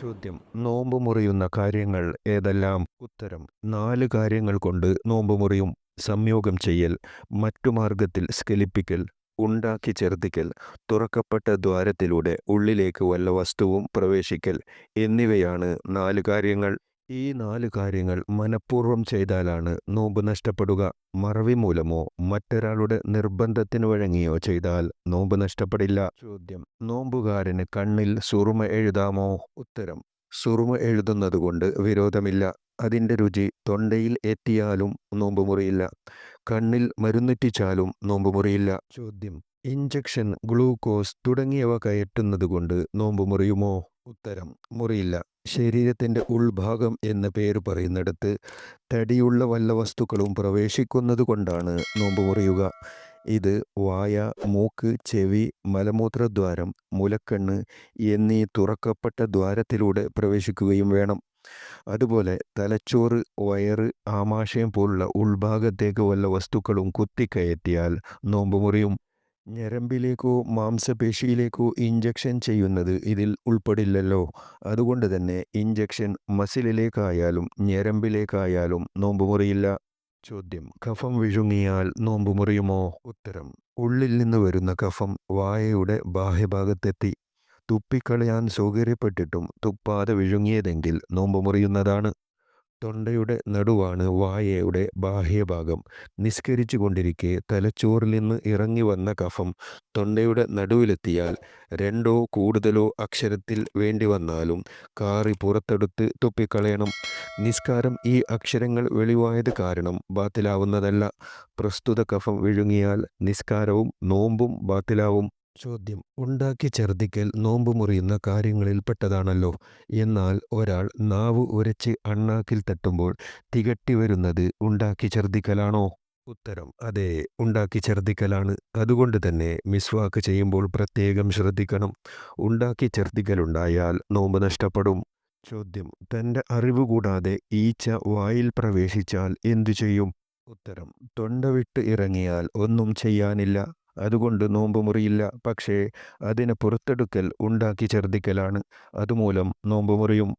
ചോദ്യം. നോമ്പ് മുറിയുന്ന കാര്യങ്ങൾ ഏതെല്ലാം? ഉത്തരം. നാല് കാര്യങ്ങൾ കൊണ്ട് നോമ്പ് മുറിയും സംയോഗം ചെയ്യൽ മറ്റു മാർഗത്തിൽ സ്കലിപ്പിക്കൽ ഉണ്ടാക്കി ചെറുതിക്കൽ തുറക്കപ്പെട്ട ദ്വാരത്തിലൂടെ ഉള്ളിലേക്ക് വല്ല വസ്തുവും പ്രവേശിക്കൽ എന്നിവയാണ് നാല് കാര്യങ്ങൾ. ഈ നാല് കാര്യങ്ങൾ മനഃപൂർവം ചെയ്താലാണ് നോമ്പ് നഷ്ടപ്പെടുക. മറവി മൂലമോ മറ്റൊരാളുടെ നിർബന്ധത്തിന് വഴങ്ങിയോ ചെയ്താൽ നോമ്പ് നഷ്ടപ്പെടില്ല. ചോദ്യം. നോമ്പുകാരന് കണ്ണിൽ സുറുമ എഴുതാമോ? ഉത്തരം. സുറുമ എഴുതുന്നതുകൊണ്ട് വിരോധമില്ല. അതിന്റെ രുചി തൊണ്ടയിൽ എത്തിയാലും നോമ്പ് മുറിയില്ല. കണ്ണിൽ മരുന്നിറ്റിച്ചാലും നോമ്പ് മുറിയില്ല. ചോദ്യം. ഇഞ്ചക്ഷൻ ഗ്ലൂക്കോസ് തുടങ്ങിയവ കയറ്റുന്നതുകൊണ്ട് നോമ്പ് മുറിയുമോ? ഉത്തരം. മുറിയില്ല. ശരീരത്തിന്റെ ഉൾഭാഗം എന്ന പേര് പറയുന്നിടത്ത് തടിയുള്ള വല്ല വസ്തുക്കളും പ്രവേശിക്കുന്നത് കൊണ്ടാണ് നോമ്പ് മുറിയുക. ഇത് വായ മൂക്ക് ചെവി മലമൂത്രദ്വാരം മുലക്കണ്ണ് എന്നീ തുറക്കപ്പെട്ട ദ്വാരത്തിലൂടെ പ്രവേശിക്കുകയും വേണം. അതുപോലെ തലച്ചോറ് വയറ് ആമാശയം പോലുള്ള ഉൾഭാഗത്തേക്ക് വല്ല വസ്തുക്കളും കുത്തിക്കയറ്റിയാൽ നോമ്പ് മുറിയും. ഞരമ്പിലേക്കോ മാംസപേശിയിലേക്കോ ഇഞ്ചക്ഷൻ ചെയ്യുന്നത് ഇതിൽ ഉൾപ്പെടില്ലല്ലോ. അതുകൊണ്ട് തന്നെ ഇഞ്ചക്ഷൻ മസിലിലേക്കായാലും ഞരമ്പിലേക്കായാലും നോമ്പുമുറിയില്ല ചോദ്യം കഫം വിഴുങ്ങിയാൽ നോമ്പ് മുറിയുമോ? ഉത്തരം ഉള്ളിൽ നിന്ന് വരുന്ന കഫം വായയുടെ ബാഹ്യഭാഗത്തെത്തി. തുപ്പിക്കളയാൻ സൗകര്യപ്പെട്ടിട്ടും തുപ്പാതെ വിഴുങ്ങിയതെങ്കിൽ നോമ്പ് മുറിയുന്നതാണ്. തൊണ്ടയുടെ നടുവാണ് വായയുടെ ബാഹ്യഭാഗം. നിസ്കരിച്ചു കൊണ്ടിരിക്കെ തലച്ചോറിൽ നിന്ന് ഇറങ്ങി വന്ന കഫം തൊണ്ടയുടെ നടുവിലെത്തിയാൽ രണ്ടോ കൂടുതലോ അക്ഷരത്തിൽ വേണ്ടി വന്നാലും കാറി പുറത്തെടുത്ത് തുപ്പിക്കളയണം. നിസ്കാരം ഈ അക്ഷരങ്ങൾ വെളിവായത് കാരണം ബാത്തിലാവുന്നതല്ല. പ്രസ്തുത കഫം വിഴുങ്ങിയാൽ നിസ്കാരവും നോമ്പും ബാത്തിലാവും. ചോദ്യം. ഉണ്ടാക്കി ഛർദിക്കൽ നോമ്പ് മുറിയുന്ന കാര്യങ്ങളിൽപ്പെട്ടതാണല്ലോ എന്നാൽ ഒരാൾ നാവ് ഉരച്ച് അണ്ണാക്കിൽ തട്ടുമ്പോൾ തികട്ടി വരുന്നത് ഉണ്ടാക്കി ഛർദിക്കലാണോ ഉത്തരം അതെ ഉണ്ടാക്കി ഛർദിക്കലാണ് അതുകൊണ്ട് തന്നെ മിസ്വാക്ക് ചെയ്യുമ്പോൾ പ്രത്യേകം ശ്രദ്ധിക്കണം. ഉണ്ടാക്കി ഛർദിക്കലുണ്ടായാൽ നോമ്പ് നഷ്ടപ്പെടും. ചോദ്യം തന്റെ അറിവ് കൂടാതെ ഈച്ച വായിൽ പ്രവേശിച്ചാൽ എന്തു ചെയ്യും? ഉത്തരം തൊണ്ട വിട്ട് ഇറങ്ങിയാൽ ഒന്നും ചെയ്യാനില്ല. അതുകൊണ്ട് നോമ്പ് മുറിയില്ല. പക്ഷേ അതിനെ പുറത്തെടുക്കൽ ഉണ്ടാക്കി ഛർദിക്കലാണ് അതുമൂലം നോമ്പ് മുറിയും